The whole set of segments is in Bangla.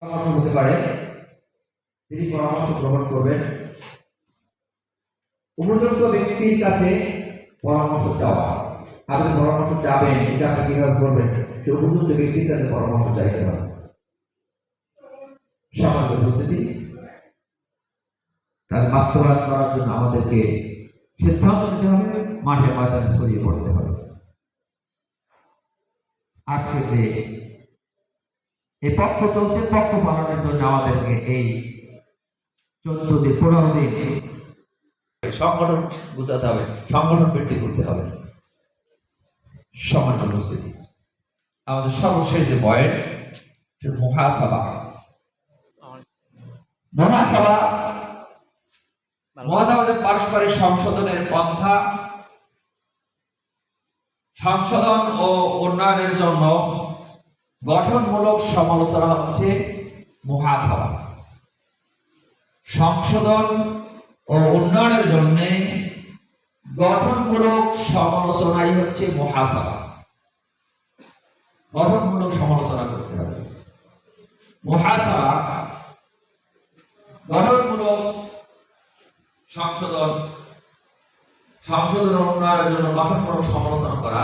পরামর্শ হতে পারে। তিনি পরামর্শ গ্রহণ করবেন। উপযুক্ত ব্যক্তির কাছে পরামর্শ চাওয়া। আপনি পরামর্শ চাবেন এই কাজটা কীভাবে করবেন? সে উপযুক্ত ব্যক্তির কাছে পরামর্শ চাইতে হবে সমাজ উপস্থিতি। তার বাস্তবায়ন করার জন্য আমাদেরকে সিদ্ধান্ত নিতে হবে, মাঠে ময়দানে ছড়িয়ে পড়তে হবে। আজকে যে এই পক্ষ চলছে, পক্ষ পালনের জন্য আমাদেরকে এই চোদ্দ দিন, পনেরো দিন। সংগঠন বুঝাতে হবে, সংগঠন বৃদ্ধি করতে হবে। সমাজ উপস্থিতি। আমাদের সর্বশেষ যে পয়েন্ট মহাসভা। মহাসভা মহাসভা যে পারস্পরিক সংশোধনের পন্থা। সংশোধন ও উন্নয়নের জন্য গঠনমূলক সমালোচনা হচ্ছে মহাসভা। সংশোধন ও উন্নয়নের জন্য গঠনমূলক সমালোচনাই হচ্ছে মহাসভা। গঠনমূলক সমালোচনা করতে হবে। মহাসভা গঠনমূলক সংশোধন সংশোধন উন্নয়নের জন্য গঠনমূলক সমালোচনা করা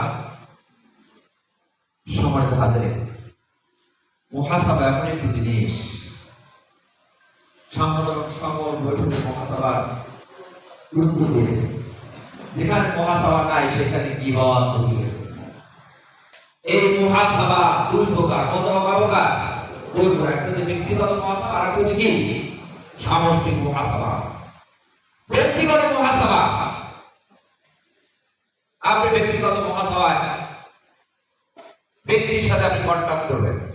সম্মানিত হাজারে। মহাসভা এমন একটি জিনিস। দিয়েছে। যেখানে মহাসভা নাই, সেখানে এই মহাসভা দুই প্রকার একটা ব্যক্তিগত মহাসভা, আর একটা কি? সামষ্টিক মহাসভা। ব্যক্তিগত মহাসভা। আপনি ব্যক্তিগত মহাসভায় ব্যক্তির সাথে আপনি কন্ট্যাক্ট করবেন।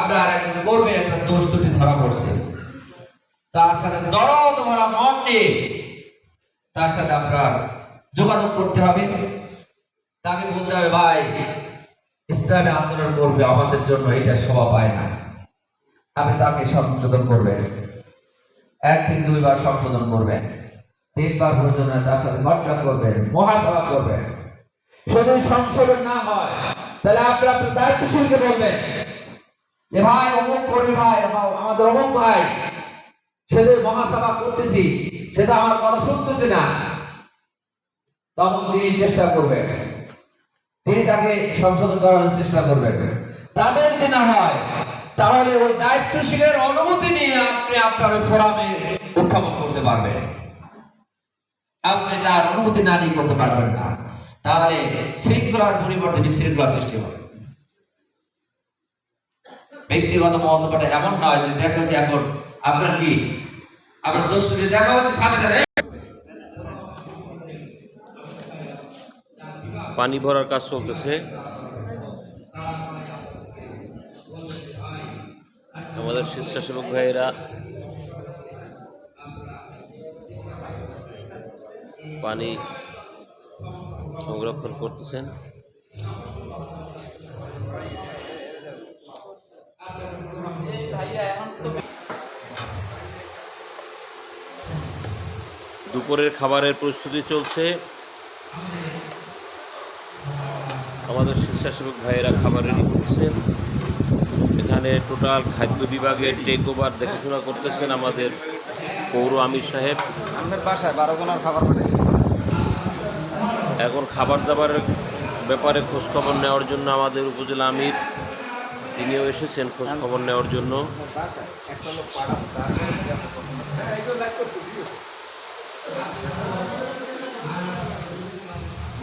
আপনার একজন কর্মীর একটা দোষ দুটি ধরা পড়ছে। তার সাথে দরদ ভরা মন নিয়ে তার সাথে আপনার যোগাযোগ করতে হবে। তাকে বলতে হবে, ভাই, ইসলামে আন্দোলন করবে, আমাদের জন্য এটা শোভা পায় না। আপনি তাকে সংশোধন করবেন। দুইবার সংশোধন করবেন। তিনবার তার সাথে কন্ট্যাক্ট করবেন মহাসভা করবেন। যদি সংশোধন না হয়, তাহলে আপনার দায়িত্বশীলকে বলবেন যে ভাই, অমুক ভাই আমাদের অমুক ভাই। মহাসভা করতেছি, সেটা আমার কথা শুনতেছে না। তখন তিনি চেষ্টা করবেন। তিনি তাকে সংশোধন করার চেষ্টা করবেন। তাদের যদি না হয়, তাহলে ওই দায়িত্বশীলের অনুমতি নিয়ে আপনি আপনার ফোরামে উত্থাপন করতে পারবেন। আপনি তার অনুমতি না নিয়ে করতে পারবেন না। তাহলে শৃঙ্খলার পরিবর্তে বিশৃঙ্খলা সৃষ্টি হবে। ব্যক্তিগত মহাসভাটা এমন নয় যে দেখা হচ্ছে এখন আপনার কি? আপনার দোষটি দেখা হচ্ছে সাথে সাথে। পানি ভরার কাজ চলতেছে। আমাদের স্বেচ্ছাসেবক ভাইয়েরা, পানি সংরক্ষণ করতেছেন। দুপুরের খাবারের প্রস্তুতি চলছে। আমাদের স্বেচ্ছাসেবক ভাইয়েরা খাবার রেডি করছেন এখানে টোটাল খাদ্য বিভাগের টেক ওভার দেখাশোনা করতেছেন আমাদের পৌর আমির সাহেব। আমাদের বাসায় বারো জনের খাবার পাঠাই। এখন খাবার দাবারের ব্যাপারে খোঁজখবর নেওয়ার জন্য আমাদের উপজেলা আমির তিনিও এসেছেন খোঁজ খবর নেওয়ার জন্য।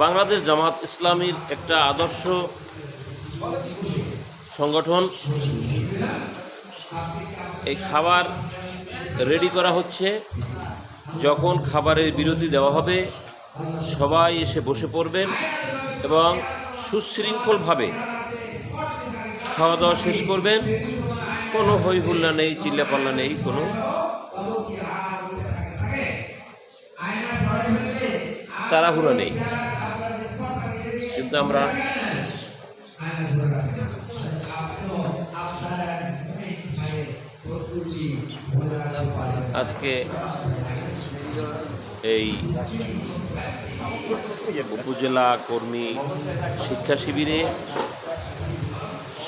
বাংলাদেশ জামাত ইসলামীর একটা আদর্শ সংগঠন। এই খাবার রেডি করা হচ্ছে। যখন খাবারের বিরতি দেওয়া হবে, সবাই এসে বসে পড়বেন এবং সুশৃঙ্খলভাবে খাওয়া দাওয়া শেষ করবেন। কোনো হই হুল্লা নেই, চিল্লাপাল্লা নেই, কোনো। তাড়াহুড়া নেই। কিন্তু আমরা আজকে এই উপজেলা কর্মী শিক্ষা শিবিরে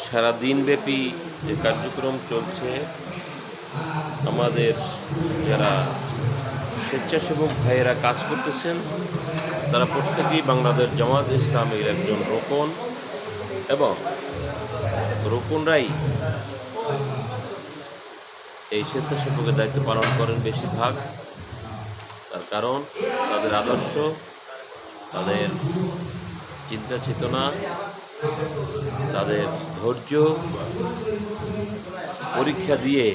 সারা দিনব্যাপী যে কার্যক্রম চলছে, আমাদের যারা স্বেচ্ছাসেবক ভাইয়েরা কাজ করতেছেন, তারা প্রত্যেকেই বাংলাদেশ জামাত ইসলামের একজন রোকন এবং রোকনরাই এই স্বেচ্ছাসেবকের দায়িত্ব পালন করেন বেশিরভাগ। তার কারণ, তাদের আদর্শ, তাদের চিন্তা চেতনা তাদের ধৈর্য পরীক্ষা দিয়ে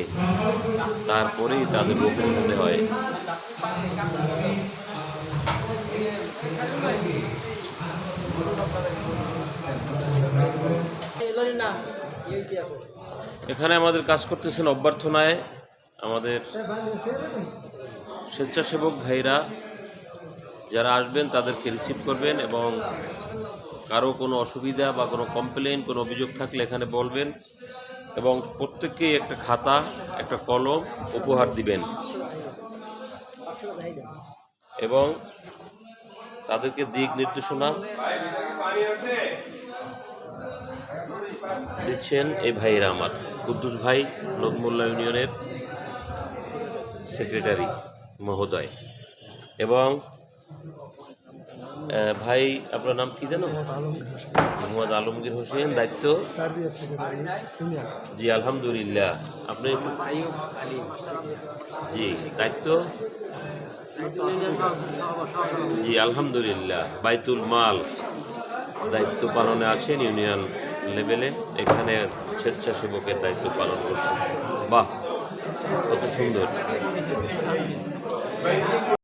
তারপরেই তাদের রোপণ হতে হয়। এখানে আমাদের কাজ করতেছেন অভ্যর্থনায় আমাদের স্বেচ্ছাসেবক ভাইরা, যারা আসবেন তাদেরকে রিসিভ করবেন এবং কারও কোনো অসুবিধা বা কোনো কমপ্লেন কোনো অভিযোগ থাকলে এখানে বলবেন এবং প্রত্যেককেই একটা খাতা, একটা কলম উপহার দিবেন। এবং তাদেরকে দিক নির্দেশনা দিচ্ছেন এই ভাইয়েরা আমার। কুদ্দুস ভাই, নদমুল্লা ইউনিয়নের সেক্রেটারি মহোদয়। এবং ভাই, আপনার নাম কি জানো মোহাম্মদ আলমগীর হোসেন, দায়িত্ব? জি, আলহামদুলিল্লাহ। আপনি জি, দায়িত্ব? জি, আলহামদুলিল্লাহ। বাইতুল মাল দায়িত্ব পালনে আছেন ইউনিয়ন লেভেলে। এখানে স্বেচ্ছাসেবকের দায়িত্ব পালন করছেন। বাহ, কত সুন্দর।